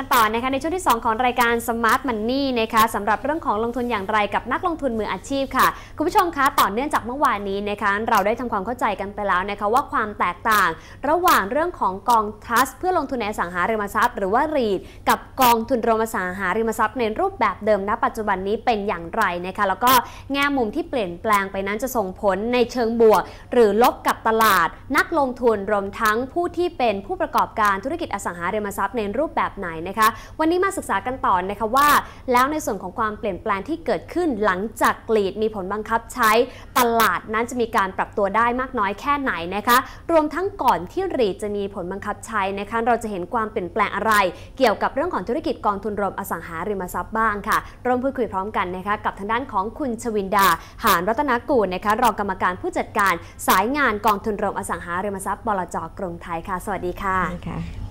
กันต่อนะคะในช่วงที่ 2 ของรายการ Smart Money นะคะสำหรับเรื่องของลงทุนอย่างไรกับนักลงทุนมืออาชีพค่ะ คุณผู้ชมคะต่อเนื่องจากเมื่อวานนี้นะคะเราได้ทำความเข้าใจกันไปแล้วนะคะว่าความแตกต่าง ระหว่างเรื่องของกองทรัสเพื่อลงทุนในอสังหาริมทรัพย์ หรือว่ารีดกับกองทุนรวมสังหาริมทรัพย์ในรูปแบบเดิมณปัจจุบันนี้เป็นอย่างไรนะคะแล้วก็แง่มุมที่เปลี่ยนแปลงไปนั้นจะส่งผลในเชิงบวก หรือลบกับตลาด นักลงทุนรวมทั้งผู้ที่เป็นผู้ประกอบการธุรกิจอสังหาริมทรัพย์ในรูปแบบไหนนะคะ วันนี้มาศึกษากันต่อนะคะว่า แล้วในส่วนของความเปลี่ยนแปลงที่เกิดขึ้นหลังจากกรีดมีผลบังคับใช้ตลาดนั้นจะมีการปรับตัวได้มากน้อยแค่ไหนนะคะ รวมทั้งก่อนที่รีดจะมีผลบังคับใช้นะคะ เราจะเห็นความเปลี่ยนแปลงอะไร เกี่ยวกับเรื่องของธุรกิจกองทุนรวมอสังหาริมทรัพย์บ้างค่ะร่วมพูดคุยพร้อมกันนะคะกับทางด้านของคุณชวินดา หานรัตนกูลนะคะรองกรรมการผู้จัดการสายงานกองทุนรวมอสังหาริมทรัพย์บลจกรุงไทยค่ะ สวัสดีค่ะค่ะ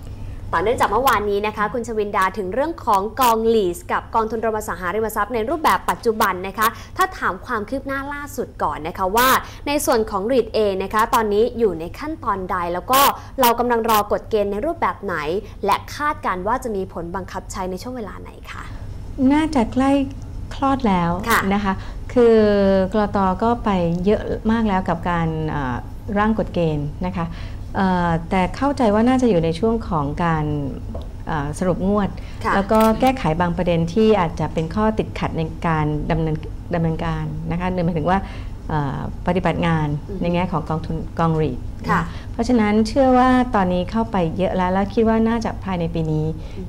ต่อเนื่องจากเมื่อวานนี้นะคะคุณชวินดาถึงเรื่องของกองลีส กับกองทุนรวมอสังหาริมทรัพย์ในรูปแบบปัจจุบันนะคะ ถ้าถามความคืบหน้าล่าสุดก่อนนะคะว่า ในส่วนของรีดเองนะคะตอนนี้อยู่ในขั้นตอนใด แล้วก็เรากำลังรอกฎเกณฑ์ในรูปแบบไหน และคาดการณ์ว่าจะมีผลบังคับใช้ในช่วงเวลาไหนคะน่าจะใกล้คลอดแล้วค่ะนะคะ คือกรตก็ไปเยอะมากแล้วกับการเอ่อร่างกฎเกณฑ์นะคะเอ่อ แต่เข้าใจว่าน่าจะอยู่ในช่วงของการเอ่อสรุปงวดค่ะแล้วก็แก้ไขบางประเด็นที่อาจจะเป็นข้อติดขัดในการดำเนินดำเนินการนะคะหมายถึงว่าเอ่อปฏิบัติงานอือฮึในแง่ของกองทุนกองรีดค่ะเพราะฉะนั้นเชื่อว่าตอนนี้เข้าไปเยอะแล้วแล้วคิดว่าน่าจะภายในปีนี้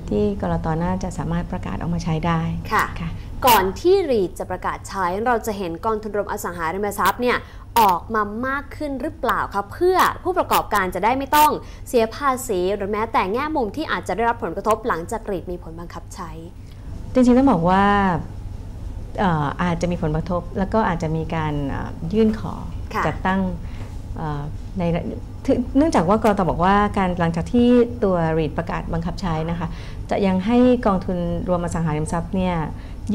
ที่กรตน่าจะสามารถประกาศออกมาใช้ได้ค่ะค่ะ ก่อนที่รีดจะประกาศใช้เราจะเห็นกองทุนรวมอสังหาริมทรัพย์เนี่ยออกมามากขึ้นหรือเปล่าคะเพื่อผู้ประกอบการจะได้ไม่ต้องเสียภาษีหรือแม้แต่แง่มุมที่อาจจะได้รับผลกระทบหลังจากรีดมีผลบังคับใช้ จริงๆต้องบอกว่าเอ่ออาจจะมีผลกระทบ แล้วก็อาจจะมีการเอ่อยื่นขอค่ะจัดตั้งเอ่อในถึงเนื่องจากว่ากรตบอกว่าการหลังจากที่ตัวรีดประกาศบังคับใช้นะคะ จะยังให้กองทุนรวมอสังหาริมทรัพย์เนี่ย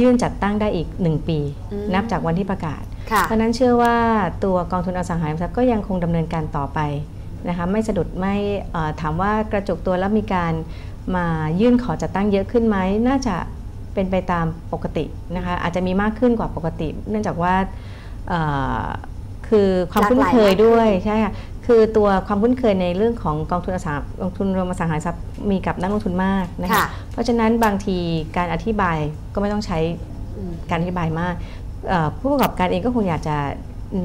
ยื่นจัดตั้งได้อีก 1 ปีอืมนับจากวันที่ประกาศค่ะเพราะฉะนั้นเชื่อว่าตัวกองทุนอสังหาริมทรัพย์ก็ยังคงดำเนินการต่อไปนะคะไม่สะดุดไม่เอ่อถามว่ากระจุกตัวแล้วมีการมายื่นขอจัดตั้งเยอะขึ้นไหมน่าจะเป็นไปตามปกตินะคะอาจจะมีมากขึ้นกว่าปกติ เนื่องจากว่าเอ่อคือความคุ้นเคยด้วยใช่ค่ะ คือตัวความคุ้นเคยในเรื่องของกองทุนอสังหากองทุนรวมอสังหาริมทรัพย์มีกับนักลงทุนมากนะคะค่ะเพราะฉะนั้นบางทีการอธิบายก็ไม่ต้องใช้อืมการอธิบายมากเอ่อผู้ประกอบการเองก็คงอยากจะ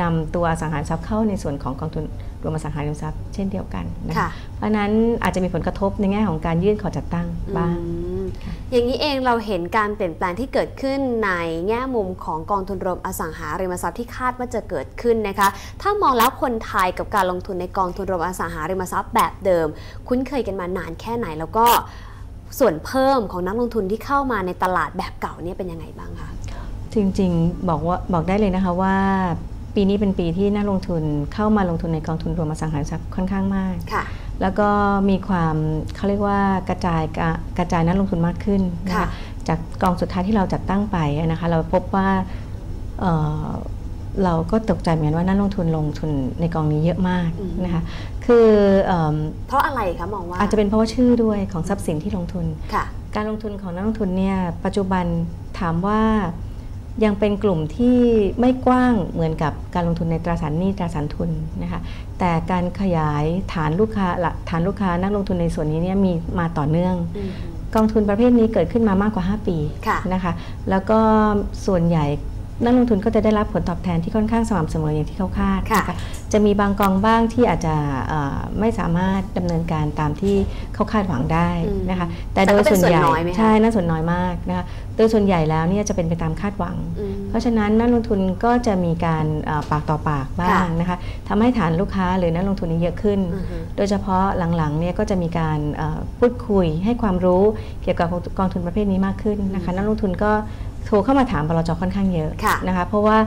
นำตัวอสังหาริมทรัพย์เข้าในส่วนของกองทุนรวมอสังหาริมทรัพย์เช่นเดียวกันนะค่ะเพราะฉะนั้นอาจจะมีผลกระทบในแง่ของการยื่นขอจัดตั้งบ้างอืมอย่างนี้เองเราเห็นการเปลี่ยนแปลงที่เกิดขึ้นในแง่มุมของกองทุนรวมอสังหาริมทรัพย์ที่คาดว่าจะเกิดขึ้นนะคะ ถ้ามองแล้วคนไทยกับการลงทุนในกองทุนรวมอสังหาริมทรัพย์แบบเดิม คุ้นเคยกันมานานแค่ไหนแล้วก็ส่วนเพิ่มของนักลงทุนที่เข้ามาในตลาดแบบเก่าเนี่ยเป็นยังไงบ้างคะจริงๆบอกว่าบอกได้เลยนะคะว่า ปีนี้เป็นปีที่นักลงทุนเข้ามาลงทุนในกองทุนรวมอสังหาริมทรัพย์ค่อนข้างมากค่ะแล้วก็มีความเขาเรียกว่ากระจายกระกระจายนักลงทุนมากขึ้นนะค่ะคะจากกองสุดท้ายที่เราจัดตั้งไปนะคะเราพบว่าเอ่อเราก็ตกใจเหมือนกันว่านักลงทุนลงทุนในกองนี้เยอะมากนะคะคือเอมเพราะอะไรคะมองว่าอาจจะเป็นเพราะว่าชื่อด้วยของทรัพย์สินที่ลงทุนค่ะการลงทุนของนักลงทุนเนี่ยปัจจุบันถามว่า ยังเป็นกลุ่มที่ไม่กว้างเหมือนกับการลงทุนในตราสารหนี้ตราสารทุนนะคะแต่การขยายฐานลูกค้าละฐานลูกค้านักลงทุนในส่วนนี้เนี่ยมีมาต่อเนื่องอืมกองทุนประเภทนี้เกิดขึ้นมามากกว่า 5 ปีค่ะนะคะแล้วก็ส่วนใหญ่ นักลงทุนก็จะได้รับผลตอบแทนที่ค่อนข้างสม่ำเสมออย่างที่เขาคาดค่ะนะคะจะมีบางกองบ้างที่อาจจะเอ่อไม่สามารถดำเนินการตามที่เขาคาดหวังได้นะคะ แต่โดยส่วนใหญ่แต่ก็เป็นส่วนน้อยไหมคะใช่น่าส่วนน้อยมากนะคะโดยส่วนใหญ่แล้วเนี่ยจะเป็นไปตามคาดหวังอืมเพราะฉะนั้นนักลงทุนก็จะมีการเอ่อปากต่อปากบ้างค่ะนะคะทำให้ฐานลูกค้าหรือนักลงทุนนี้เยอะขึ้นอือฮึโดยเฉพาะหลังๆเนี่ยก็จะมีการเอ่อพูดคุยให้ความรู้เกี่ยวกับกองทุนประเภทนี้มากขึ้นนะคะนักลงทุนก็ โทรเข้ามาถามบลจค่อนข้างเยอะค่ะนะคะเพราะว่า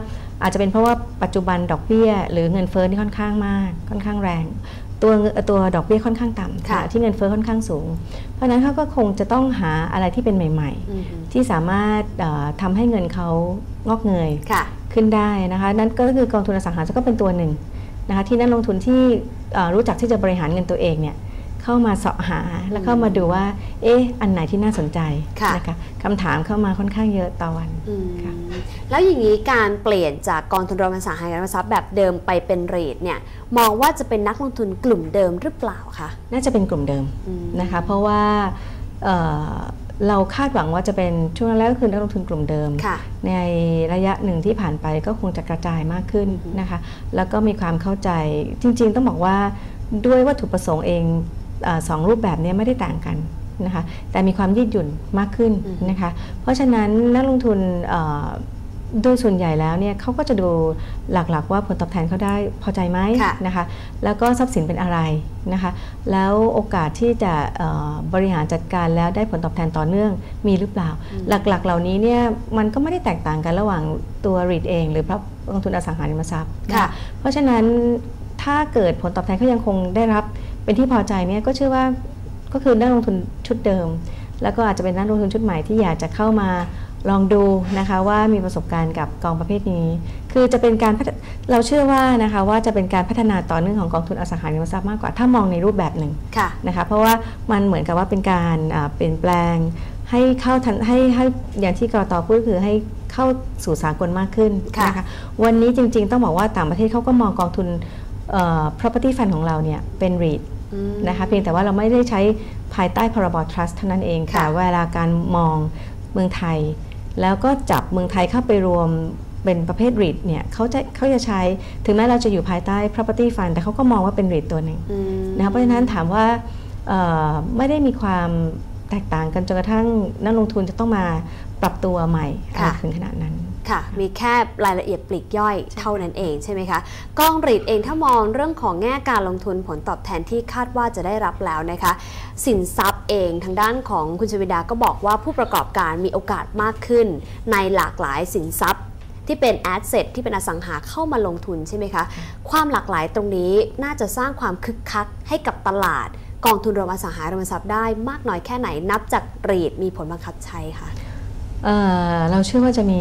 อาจจะเป็นเพราะว่าปัจจุบันดอกเบี้ย หรือเงินเฟ้อที่ค่อนข้างมากค่อนข้างแรง ตัวเงินตัวดอกเบี้ยค่อนข้างต่ำค่ะที่เงินเฟ้อค่อนข้างสูง เพราะฉะนั้นเขาก็คงจะต้องหาอะไรที่เป็นใหม่อืมๆที่สามารถเอ่อทำให้เงินเขางอกเงยค่ะขึ้นได้นะคะนั่นก็คือกองทุนอสังหาริมทรัพย์ก็เป็นตัวหนึ่งนะคะที่นักลงทุนที่เอ่อรู้จักที่จะบริหารเงินตัวเองเนี่ย เข้ามาเสาะหาแล้วเข้ามาดูว่า เอ๊ะ อันไหนที่น่าสนใจค่ะนะคะคำถามเข้ามาค่อนข้างเยอะต่อวันอืมค่ะแล้วอย่างนี้การเปลี่ยนจากกองทุนรวมอสังหาริมทรัพย์แบบเดิมไปเป็นเรทเนี่ยมองว่าจะเป็นนักลงทุนกลุ่มเดิมหรือเปล่าคะน่าจะเป็นกลุ่มเดิมอืมนะคะเพราะว่าเอ่อเราคาดหวังว่าจะเป็นช่วงแรกก็คือนักลงทุนกลุ่มเดิมค่ะในระยะหนึ่งที่ผ่านไปก็คงจะกระจายมากขึ้นอือฮึนะคะ แล้วก็มีความเข้าใจจริง ๆ ต้องบอกว่าด้วยวัตถุประสงค์เองเออ สองรูปแบบเนี้ไม่ได้ต่างกันนะคะแต่มีความยืดหยุ่นมากขึ้นนะคะเพราะฉะนั้นนักลงทุนเอ่อโดยส่วนใหญ่แล้วเนี่ยเขาก็จะดูหลักๆ ว่าผลตอบแทนเขาได้พอใจไหมค่ะนะคะแล้วก็ทรัพย์สินเป็นอะไรนะคะแล้วโอกาสที่จะเอ่อบริหารจัดการแล้วได้ผลตอบแทนต่อเนื่องมีหรือเปล่า หลักๆ เหล่านี้เนี่ยมันก็ไม่ได้แตกต่างกันระหว่างตัว REIT เอง หรือพระกองทุนอสังหาริมทรัพย์นค่ะเพราะฉะนั้นถ้าเกิดผลตอบแทนเขายังคงได้รับ เป็นที่พอใจเนี่ยก็เชื่อว่าก็คือนักลงทุนชุดเดิม แล้วก็อาจจะเป็นนักลงทุนชุดใหม่ที่อยากจะเข้ามาลองดูนะคะว่ามีประสบการณ์กับกองประเภทนี้ คือจะเป็นการพัฒเราเชื่อว่านะคะว่าจะเป็นการพัฒนาต่อเนื่องของกองทุนอสังหาริมทรัพย์มากกว่า ถ้ามองในรูปแบบหนึ่งค่ะนะคะเพราะว่ามันเหมือนกับว่าเป็นการอ่าเปลี่ยนแปลง ให้เข้าทันให้ให้อย่างที่กรตพูดคือให้เข้าสู่สากลมากขึ้นค่ะนะคะวันนี้จริงๆ ต้องบอกว่าต่างประเทศเขาก็มองกองทุนเอ่อ property fund ของเราเนี่ยเป็น REIT อืม นะคะเพียงแต่ว่าเราไม่ได้ใช้ภายใต้พรบ trust เท่านั้นเองค่ะค่ะเวลาการมองเมืองไทย แล้วก็จับเมืองไทยเข้าไปรวมเป็นประเภท REIT เนี่ยเขาจะเขาจะใช้ถึงแม้เราจะอยู่ภายใต้ property fund แต่เขาก็มองว่าเป็น REIT ตัวหนึ่งอืมนะคะเพราะฉะนั้นถามว่าเอ่อไม่ได้มีความแตกต่างกันจนกระทั่งนักลงทุนจะต้องมาปรับตัวใหม่อะไรค่ะถึงขนาดนั้น ค่ะ มีแค่รายละเอียดปลีกย่อยเท่านั้นเองใช่ไหมคะกองรีดเองถ้ามองเรื่องของแง่การลงทุนผลตอบแทนที่คาดว่าจะได้รับแล้วนะคะ สินทรัพย์เองทางด้านของคุณชวิดาก็บอกว่าผู้ประกอบการมีโอกาสมากขึ้น ในหลากหลายสินทรัพย์ที่เป็นแอสเซทที่เป็นอสังหาเข้ามาลงทุนใช่ไหมคะ ความหลากหลายตรงนี้น่าจะสร้างความคึกคักให้กับตลาด กองทุนรวมอสังหาริมทรัพย์ได้มากน้อยแค่ไหนนับจากรีดมีผลบังคับใช้ค่ะ เอ่อเราเชื่อว่าจะมี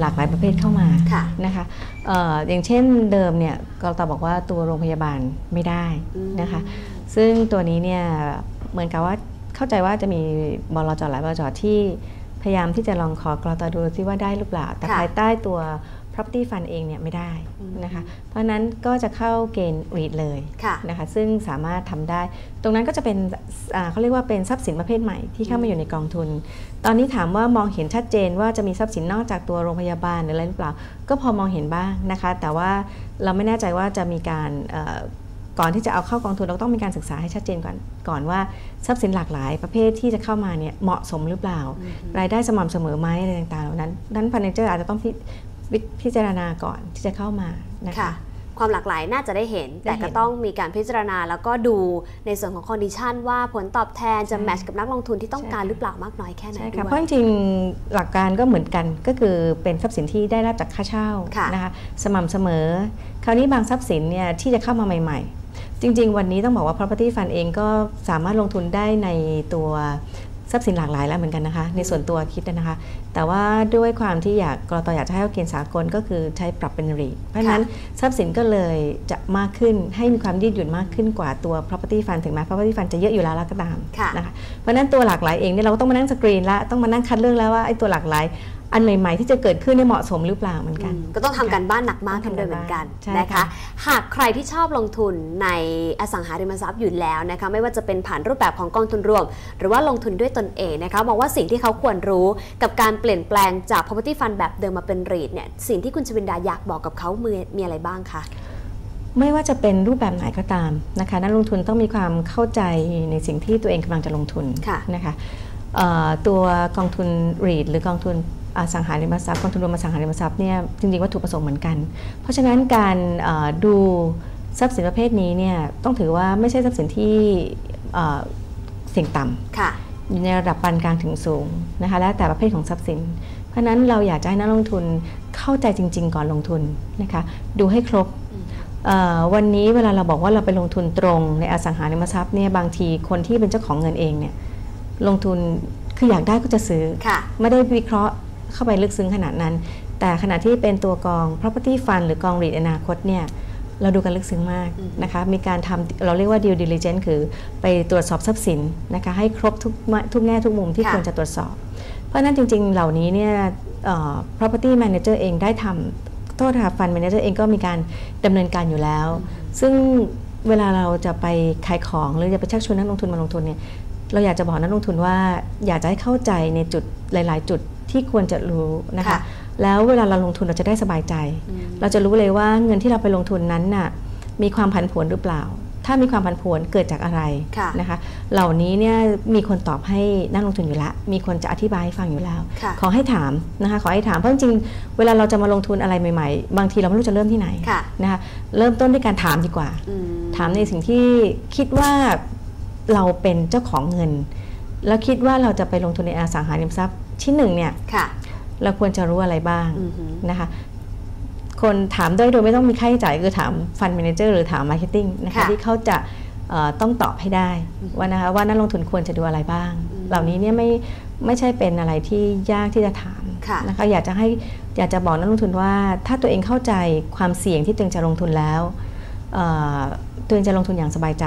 หลากหลายประเภทเข้ามาค่ะนะคะเอออย่างเช่นเดิมเนี่ยกรตบอกว่าตัวโรงพยาบาลไม่ได้อืมนะคะ ซึ่งตัวนี้เนี่ยเหมือนกับว่าเข้าใจว่าจะมีบลจหลายบลจที่พยายามที่จะลองขอกรตดูซิว่าได้หรือเปล่า แต่ค่ะภายใต้ตัว property fund เองเนี่ยไม่ได้อืมนะคะ เพราะฉะนั้นก็จะเข้าเกณฑ์ REIT เลยค่ะนะคะ ซึ่งสามารถทำได้ ตรงนั้นก็จะเป็นอ่าเขาเรียกว่าเป็นทรัพย์สินประเภทใหม่ที่เข้ามาอยู่ในกองทุน ตอนนี้ถามว่ามองเห็นชัดเจนว่าจะมีทรัพย์สินนอกจากตัวโรงพยาบาลหรืออะไรหรือเปล่า ก็พอมองเห็นบ้างนะคะ แต่ว่าเราไม่แน่ใจว่าจะมีการเอ่อก่อนที่จะเอาเข้ากองทุนเราต้องมีการศึกษาให้ชัดเจนก่อนก่อนว่าทรัพย์สินหลากหลายประเภทที่จะเข้ามาเนี่ยเหมาะสมหรือเปล่า รายได้สม่ำเสมอไหมอะไรต่างๆเหล่านั้นนั้นพันเจอร์อาจจะต้อง พิวิพิจารณาก่อนที่จะเข้ามานะคะค่ะความหลากหลายน่าจะได้เห็นได้แต่เห็นก็ต้องมีการพิจารณาแล้วก็ดูในส่วนของคอนดิชันว่าผลตอบแทนจะใช่แมทช์กับนักลงทุนที่ต้องใช่การค่ะหรือเปล่ามากน้อยแค่ไหนใช่ด้ค่ะวเพราะจยริงๆหลักการก็เหมือนกันก็คือเป็นทรัพย์สินที่ได้รับจากค่าเช่าค่ะนะคะสม่ำเสมอ คราวนี้บางทรัพย์สินเนี่ยที่จะเข้ามาใหม่ ๆ จริง ๆ วันนี้ต้องบอกว่า property fund เองก็สามารถลงทุนได้ในตัว ทรัพย์สินหลากหลายแล้วเหมือนกันนะคะ ในส่วนตัวคิดนะคะ แต่ว่าด้วยความที่อยากกรตอยากจะให้เอาเกณฑ์สากลก็คือใช้ปรับเป็นรีเพราะฉะนั้นทรัพย์สินก็เลยจะมากขึ้นให้มีความยืดหยุ่นมากขึ้นกว่าตัว property fund ถึงแม้ property fund จะเยอะอยู่แล้วแล้วก็ตามค่ะนะคะเพราะฉะนั้นตัวหลากหลายเองเนี่ยเราก็ต้องมานั่งสกรีนแล้วต้องมานั่งคัดเลือกแล้วว่าไอ้ตัวหลากหลาย อันใหม่ ๆ ที่จะเกิดขึ้นเนี่ยเหมาะสมหรือเปล่าเหมือนกันอืมก็ต้องทำการบ้านหนักมากต้กัอนงทำด้วยเหมือนกันใช่นะคะค่ะหากใครที่ชอบลงทุนในอสังหาริมทรัพย์อยู่แล้วนะคะไม่ว่าจะเป็นผ่านรูปแบบของกองทุนรวม หรือว่าลงทุนด้วยตนเองนะคะมองว่าสิ่งที่เขาควรรู้กับการเปลี่ยนแปลงจาก property fund แบบเดิมมาเป็น REIT เนี่ยสิ่งที่คุณชวินดาอยากบอกกับเขามีมีอะไรบ้างคะไม่ว่าจะเป็นรูปแบบไหนก็ตามนะคะนักลงทุนต้องมีความเข้าใจในสิ่งที่ตัวเองกำลังจะลงทุนค่ะนะคะเอ่อตัวกองทุน REIT หรือกองทุน อสังหาริมทรัพย์กองทุนรวมอสังหาริมทรัพย์เนี่ยจริงๆวัตถุประสงค์เหมือนกัน เพราะฉะนั้นการเอ่อดูทรัพย์สินประเภทนี้เนี่ยต้องถือว่าไม่ใช่ทรัพย์สินที่เอ่อเสี่ยงต่ำค่ะอยู่ในระดับปานกลางถึงสูงนะคะแล้วแต่ประเภทของทรัพย์สิน เพราะฉะนั้นเราอยากจะให้นักลงทุนเข้าใจจริง ๆ ก่อนลงทุนนะคะดูให้ครบอืมเอ่อวันนี้เวลาเราบอกว่าเราไปลงทุนตรงในอสังหาริมทรัพย์เนี่ยบางทีคนที่เป็นเจ้าของเงินเองเนี่ยลงทุนคืออยากได้ก็จะซื้อค่ะไม่ได้วิเคราะห์ เข้าไปลึกซึ้งขนาดนั้น แต่ขณะที่เป็นตัวกอง property fund หรือกอง REIT อนาคตเนี่ยเราดูกันลึกซึ้งมากอืมนะคะมีการทำเราเรียกว่า due diligence คือไปตรวจสอบทรัพย์สินนะคะให้ครบทุกมทุกแง่ทุกมุมที่ค่ะควรจะตรวจสอบ เพราะฉะนั้นจริง ๆ เหล่านี้เนี่ยเอ่อ property manager เองได้ทำโทษค่ะ fund manager เองก็มีการดำเนินการอยู่แล้ว ซึ่งเวลาเราจะไปขายของหรือจะไปชักชวนนักลงทุนมาลงทุนเนี่ยเราอยากจะบอกนักลงทุนว่าอยากจะให้เข้าใจในจุดหลาย ๆ จุด ที่ควรจะรู้นะคะค่ะแล้วเวลาเราลงทุนเราจะได้สบายใจอืมเราจะรู้เลยว่าเงินที่เราไปลงทุนนั้นน่ะมีความผันผวนหรือเปล่า ถ้ามีความผันผวนเกิดจากอะไรค่ะนะคะ เหล่านี้เนี่ยมีคนตอบให้นักลงทุนอยู่แล้ว มีคนจะอธิบายให้ฟังอยู่แล้วค่ะขอให้ถามนะคะ ขอให้ถาม เพราะจริงๆเวลาเราจะมาลงทุนอะไรใหม่ ๆ บางทีเราไม่รู้จะเริ่มที่ไหนค่ะนะคะ เริ่มต้นด้วยการถามดีกว่าอืถามในสิ่งที่คิดว่าเราเป็นเจ้าของเงิน แล้วคิดว่าเราจะไปลงทุนในอสังหาริมทรัพย์ ชิ้นหนึ่งเนี่ยค่ะเราควรจะรู้อะไรบ้างอือหือนะคะคนถามด้วยโดยไม่ต้องมีค่าใช้จ่ายคือถามฟัน d ม a นเจอร์หรือถามมาร์เก็ตติ้งนะคะค่ะที่เขาจะเอ่อต้องตอบให้ได้อืมว่านะคะว่านักลงทุนควรจะดูอะไรบ้างอืมเหล่านี้เนี่ยไม่ไม่ใช่เป็นอะไรที่ยากที่จะถามค่ะนะคะอยากจะให้อยากจะบอกนักลงทุนว่าถ้าตัวเองเข้าใจความเสี่ยงที่ตัวเองจะลงทุนแล้วเอ่อตัวเองจะลงทุนอย่างสบายใจ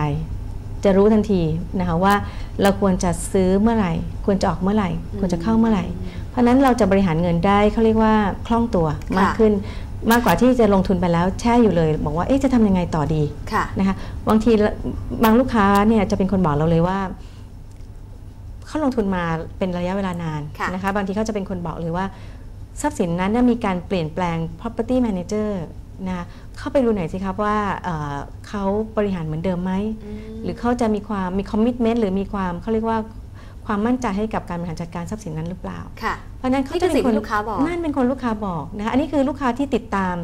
จะรู้ทันทีนะคะว่าเราควรจะซื้อเมื่อไหร่ ควรจะออกเมื่อไหร่ ควรจะเข้าเมื่อไหร่ เพราะฉะนั้นเราจะบริหารเงินได้เขาเรียกว่าคล่องตัวมากขึ้น มากกว่าที่จะลงทุนไปแล้วแช่อยู่เลย บอกว่าเอ๊ะจะทำยังไงต่อดีค่ะนะคะบางทีบางลูกค้าเนี่ยจะเป็นคนบอกเราเลยว่าเขาลงทุนมาเป็นระยะเวลานานค่ะนะคะบางทีเขาจะเป็นคนบอกเลยว่าทรัพย์สินนั้นน่ะมีการเปลี่ยนแปลง property manager นะ เข้าไปดูหน่อยสิครับว่าเอ่อเขาบริหารเหมือนเดิมไหมมหรือเขาจะมีความมี commitment หรือมีความเขาเรียกว่าความมั่นใจให้กับการบริหารจัดการทรัพย์สินนั้นหรือเปล่า ค่ะเพ ราะฉะนั้นเขานี่จะคือเป็นสิ่งคนที่ลูกค้าบอกนั่นเป็นคนลูกค้าบอกนะคะอันนี้คือลูกค้าที่ติดตาม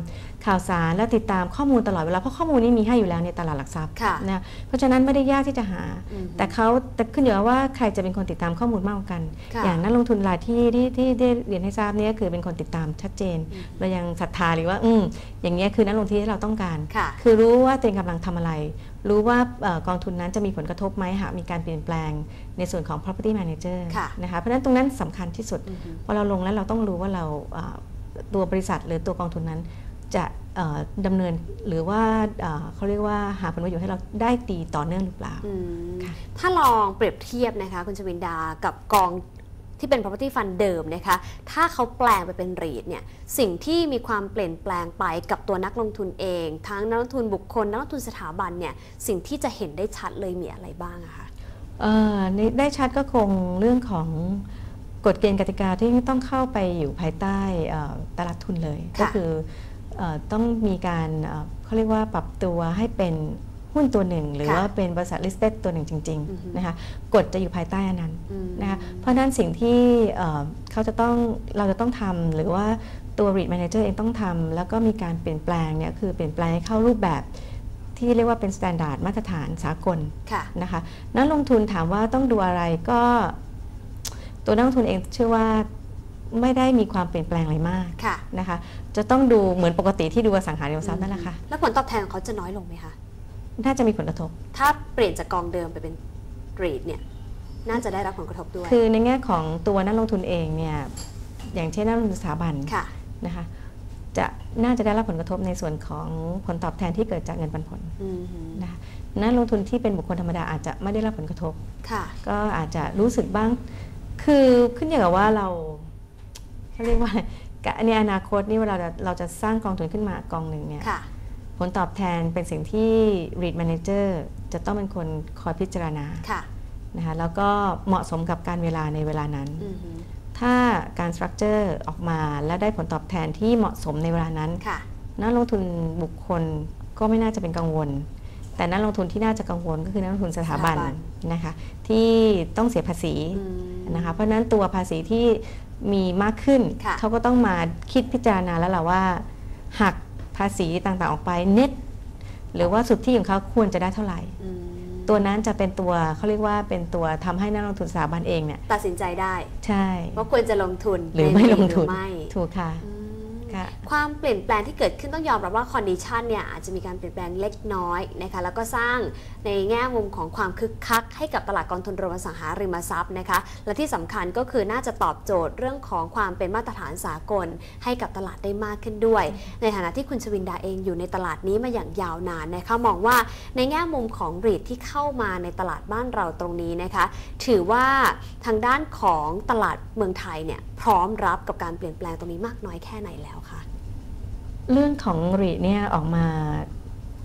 ข่าวสารและติดตามข้อมูลตลอดเวลาเพราะข้อมูลนี้มีให้อยู่แล้วในตลาดหลักทรัพย์ค่ะนะเพราะฉะนั้นไม่ได้ยากที่จะหาอืมแต่เขาแต่ขึ้นอยู่กับว่าใครจะเป็นคนติดตามข้อมูลมากกว่ากันค่ะอย่างนักลงทุนรายที่ที่ที่ได้เรียนให้ทราบเนี่ยคือเป็นคนติดตามชัดเจนอืมเรายังศรัทธาหรือว่าอืมอย่างเงี้ยคือนักลงทุนที่เราต้องการค่ะคือรู้ว่าตัวเองกำลังทำอะไร รู้ว่าเอ่อกองทุนนั้นจะมีผลกระทบไหมหากมีการเปลี่ยนแปลงในส่วนของ property manager ค่ะนะคะเพราะฉะนั้นตรงนั้นสำคัญที่สุดอือหือพอเราลงแล้วเราต้องรู้ว่าเราเอ่อตัวบริษัทหรือตัวกองทุนนั้นจะเอ่อดำเนินหรือว่าเอ่อเขาเรียกว่าหาผลประโยชน์ให้เราได้ตีต่อเนื่องหรือเปล่าอืมค่ะถ้าลองเปรียบเทียบนะคะคุณชวินดากับกอง ที่เป็น property fund เดิมนะคะ ถ้าเขาแปลงไปเป็นรีดเนี่ย สิ่งที่มีความเปลี่ยนแปลงไปกับตัวนักลงทุนเอง ทั้งนักลงทุนบุคคล นักลงทุนสถาบันเนี่ย สิ่งที่จะเห็นได้ชัดเลยมีอะไรบ้างอะคะเอ่อในได้ชัดก็คงเรื่องของกฎเกณฑ์กติกาที่ต้องเข้าไปอยู่ภายใต้เอ่อตลาดทุนเลยค่ะก็คือเออต้องมีการเอ่อเขาเรียกว่าปรับตัวให้เป็น หุ้นตัวหนึ่ง หรือค่ะว่าเป็นบริษัท listed ตัวหนึ่งจริงอือฮึๆนะคะกฎจะอยู่ภายใต้อันนั้นอืมนะคะเพราะฉะนั้นสิ่งที่เอ่อเขาจะต้องเราจะต้องทำหรือว่าตัว REIT manager เองต้องทำแล้วก็มีการเปลี่ยนแปลงเนี่ยคือเปลี่ยนแปลงให้เข้ารูปแบบที่เรียกว่าเป็น standard มาตรฐานสากลค่ะนะคะนักลงทุนถามว่าต้องดูอะไรก็ ตัวนักลงทุนเองเชื่อว่าไม่ได้มีความเปลี่ยนแปลงอะไรมากค่ะนะคะ จะต้องดูเหมือนปกติที่ดูอสังหาริมทรัพย์นั่นแหละค่ะ แล้วผลตอบแทนของเขาจะน้อยลงไหมคะ น่าจะมีผลกระทบ ถ้าเปลี่ยนจากกองเดิมไปเป็นรีดเนี่ยน่าจะได้รับผลกระทบด้วย คือในแง่ของตัวนักลงทุนเองเนี่ยอย่างเช่นนักลงทุนสถาบันค่ะนะคะจะน่าจะได้รับผลกระทบในส่วนของผลตอบแทนที่เกิดจากเงินปันผลอืมฮึนะคะนักลงทุนที่เป็นบุคคลธรรมดาอาจจะไม่ได้รับผลกระทบค่ะก็อาจจะรู้สึกบ้าง คือขึ้นอยู่กับว่าเราเขาเรียกว่าอะไรในอนาคตนี่เวลาเราเราจะสร้างกองทุนขึ้นมากองหนึ่งเนี่ยค่ะ ผลตอบแทนเป็นสิ่งที่ REIT Manager จะต้องเป็นคนคอยพิจารณาค่ะนะคะแล้วก็เหมาะสมกับการเวลาในเวลานั้นอืมฮึถ้าการสตรัคเจอร์ออกมาและได้ผลตอบแทนที่เหมาะสมในเวลานั้นค่ะนักลงทุนบุคคลก็ไม่น่าจะเป็นกังวล แต่นักลงทุนที่น่าจะกังวลก็คือนักลงทุนสถาบันสถาบันนะคะที่ต้องเสียภาษีอืมนะคะเพราะฉะนั้นตัวภาษีที่มีมากขึ้นค่ะเขาก็ต้องมาคิดพิจารณาแล้วแหละว่าหัก ภาษีต่างๆออกไปเน็ตหรือว่าสุดที่ของเขาควรจะได้เท่าไหร่อืมตัวนั้นจะเป็นตัวเขาเรียกว่าเป็นตัวทำให้นักลงทุนสถาบันเองเนี่ยตัดสินใจได้ ใช่ว่าควรจะลงทุนหรือในไม่ลงหทุนรือไม่ถูกค่ะอืม ความเปลี่ยนแปลงที่เกิดขึ้นต้องยอมรับว่าคอนดิชันเนี่ยอาจจะมีการเปลี่ยนแปลงเล็กน้อยนะคะแล้วก็สร้างในแง่มุมของความคึกคัก ให้กับตลาดกองทุนรวมอสังหาริมทรัพย์นะคะและที่สำคัญก็คือน่าจะตอบโจทย์เรื่องของความเป็นมาตรฐานสากล ให้กับตลาดได้มากขึ้นด้วย ในฐานะที่คุณชวินดาเองอยู่ในตลาดนี้มาอย่างยาวนานนะคะมองว่าในแง่มุมของรีทที่เข้ามาในตลาดบ้านเราตรงนี้นะคะถือว่าทางด้านของตลาดเมืองไทยเนี่ยพร้อมรับกับการเปลี่ยนแปลงตรงนี้มากน้อยแค่ไหนแล้วคะเรื่องของรีดเนี่ยออกมา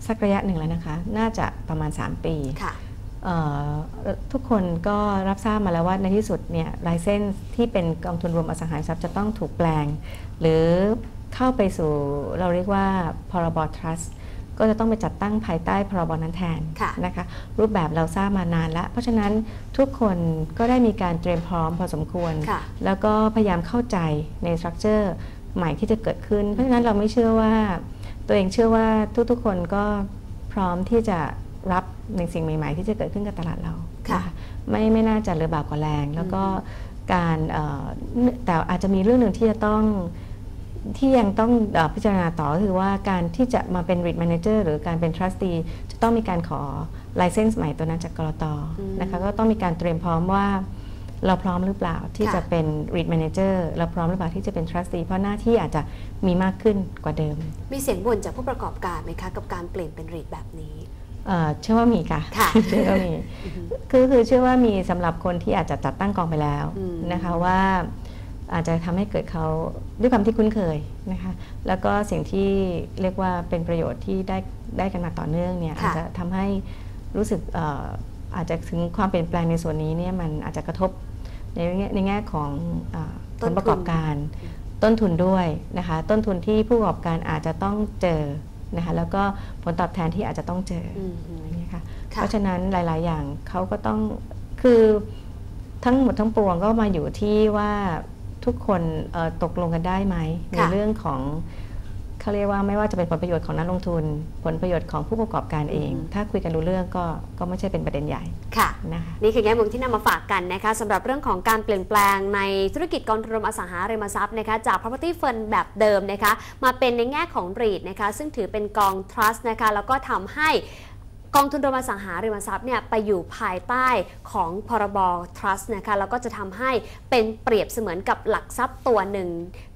สักระยะหนึ่งแล้วนะคะ น่าจะประมาณ 3 ปีค่ะเอ่อทุกคนก็รับทราบมาแล้วว่าในที่สุดเนี่ยลายเส้นที่เป็นกองทุนรวมอสังหาริมทรัพย์จะต้องถูกแปลง หรือเข้าไปสู่เราเรียกว่าพรบ trust ก็จะต้องไปจัดตั้งภายใต้พรบนั้นแทนค่ะนะคะรูปแบบเราทราบมานานแล้ว เพราะฉะนั้นทุกคนก็ได้มีการเตรียมพร้อมพอสมควรค่ะแล้วก็พยายามเข้าใจในสตรัคเจอร์ ใหม่ที่จะเกิดขึ้น เพราะฉะนั้นเราไม่เชื่อว่า ตัวเองเชื่อว่าทุกๆคนก็พร้อมที่จะรับในสิ่งใหม่ ๆ ที่จะเกิดขึ้นกับตลาดเราค่ะนไม่ไม่น่าจะเรือบากกว่าแรง แล้วก็การเอ่อแต่อาจจะมีเรื่องหนึ่งที่จะต้องที่ยังต้องเออพิจารณาต่อก็คือว่าการที่จะมาเป็น REIT Manager หรือการเป็น Trustee จะต้องมีการขอ license ใหม่ตัวนั้นจากกรตอืมนะคะก็ต้องมีการเตรียมพร้อมว่า เราพร้อมหรือเปล่าที่ค่ะจะเป็น REIT Manager เราพร้อมหรือเปล่าที่จะเป็น Trustee เพราะหน้าที่อาจจะมีมากขึ้นกว่าเดิม มีเสียงบ่นจากผู้ประกอบการไหมคะกับการเปลี่ยนเป็นรีทแบบนี้เอ่อเชื่อว่ามีค่ะค่ะเชื่อว่ามีคือคือเชื่อว่ามีสำหรับคนที่อาจจะจัดตั้งกองไปแล้วอืมนะคะว่าอาจจะทำให้เกิดเขาด้วยความที่คุ้นเคยนะคะแล้วก็สิ่งที่เรียกว่าเป็นประโยชน์ที่ได้ได้กันมาต่อเนื่องเนี่ยอาจจะทำให้รู้สึกเอ่ออาจจะถึงความเปลี่ยนแปลงในส่วนนี้เนี่ยมันอาจจะกระทบ ในแง่ในแง่ของเออผต้นลทุนประกอบการต้นทุนด้วยนะคะต้นทุนที่ผู้ประกอบการอาจจะต้องเจอนะคะแล้วก็ผลตอบแทนที่อาจจะต้องเจอออืมอย่างเงี้ยค่ะค่ะเพราะฉะนั้นหลาย ๆ อย่างเขาก็ต้องคือทั้งหมดทั้งปวงก็มาอยู่ที่ว่าทุกคนเอ่อตกลงกันได้ไหมในค่ะเรื่องของ เขาเรียกว่าไม่ว่าจะเป็นผลประโยชน์ของนักลงทุน ผลประโยชน์ของผู้ประกอบการเอง ถ้าคุยกันรู้เรื่องก็ก็ไม่ใช่เป็นประเด็นใหญ่ค่ะนะคะนี่คือแง่มุมที่นำมาฝากกันนะคะสำหรับเรื่องของการเปลี่ยนแปลงในธุรกิจกองทุนรวมอสังหาริมทรัพย์นะคะจาก property fund แบบเดิมนะคะมาเป็นในแง่ของ REIT นะคะซึ่งถือเป็นกอง trust นะคะแล้วก็ทำให้ กองทุนรวมอสังหาริมทรัพย์เนี่ยไปอยู่ภายใต้ของพรบ trust นะคะแล้วก็จะทำให้เป็นเปรียบเสมือนกับหลักทรัพย์ตัวหนึ่ง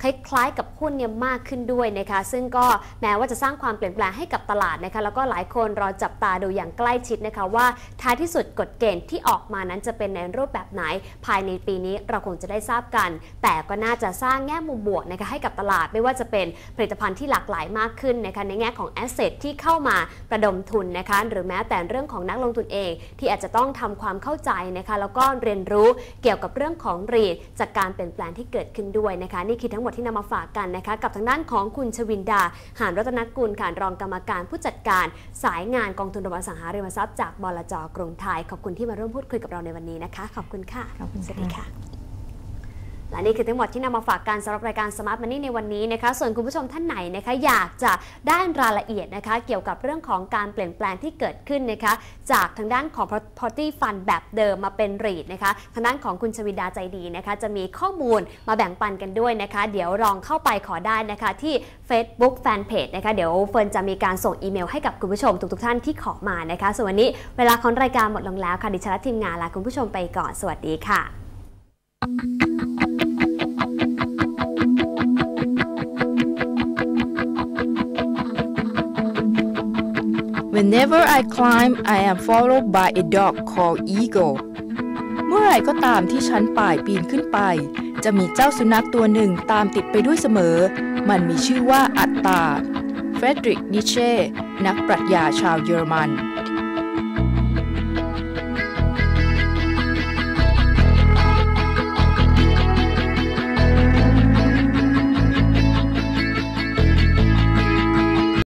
คล้ายๆ กับหุ้นเนี่ยมากขึ้นด้วยนะคะซึ่งก็แม้ว่าจะสร้างความเปลี่ยนแปลงให้กับตลาดนะคะแล้วก็หลายคนรอจับตาดูอย่างใกล้ชิดนะคะว่าท้ายที่สุดกฎเกณฑ์ที่ออกมานั้นจะเป็นในรูปแบบไหน ภายในปีนี้เราคงจะได้ทราบกัน แต่ก็น่าจะสร้างแง่มุมบวกนะคะให้กับตลาดไม่ว่าจะเป็นผลิตภัณฑ์ที่หลากหลายมากขึ้นนะคะในแง่ของแอสเซทที่เข้ามาประดมทุนนะคะหรือแม้แต่เรื่องของนักลงทุนเอง ที่อาจจะต้องทำความเข้าใจนะคะ แล้วก็เรียนรู้เกี่ยวกับเรื่องของรีดจากการเปลี่ยนแปลงที่เกิดขึ้นด้วยนะคะ นี่คือทั้งหมดที่นำมาฝากกันนะคะ กับทางด้านของคุณชวินดา หานรัตนกุลค่ะรองกรรมการผู้จัดการสายงานกองทุนรวมอสังหาริมทรัพย์จากบลจกรุงไทยขอบคุณที่มาร่วมพูดคุยกับเราในวันนี้นะคะ ขอบคุณค่ะขอบคุณสวัสค่ะดีค่ะ และนี่คือทั้งหมดที่นำมาฝากกันสำหรับรายการ Smart Money ในวันนี้นะคะส่วนคุณผู้ชมท่านไหนนะคะอยากจะได้รายละเอียดนะคะเกี่ยวกับเรื่องของการเปลี่ยนแปลงที่เกิดขึ้นนะคะจากทางด้านของ Property Fund แบบเดิมมาเป็น REIT นะคะทางด้านของคุณชวิดาใจดีนะคะจะมีข้อมูลมาแบ่งปันกันด้วยนะคะ เดี๋ยวลองเข้าไปขอได้นะคะที่ Facebook Fanpage นะคะเดี๋ยวเฟิร์นจะมีการส่งอีเมลให้กับคุณผู้ชมทุกๆท่านที่ขอมานะคะส่วนวันนี้เวลาของรายการหมดลงแล้วค่ะดิฉันและทีมงานลาคุณผู้ชมไปก่อนสวัสดีค่ะ Whenever I climb, I am followed by a dog called Eagle. เมื่อไรก็ตามที่ฉันป่ายปีนขึ้นไป จะมีเจ้าสุนัขตัวหนึ่งตามติดไปด้วยเสมอ มันมีชื่อว่าอัตตาเฟรดริกนิเช่ นักปรัชญาชาวเยอรมัน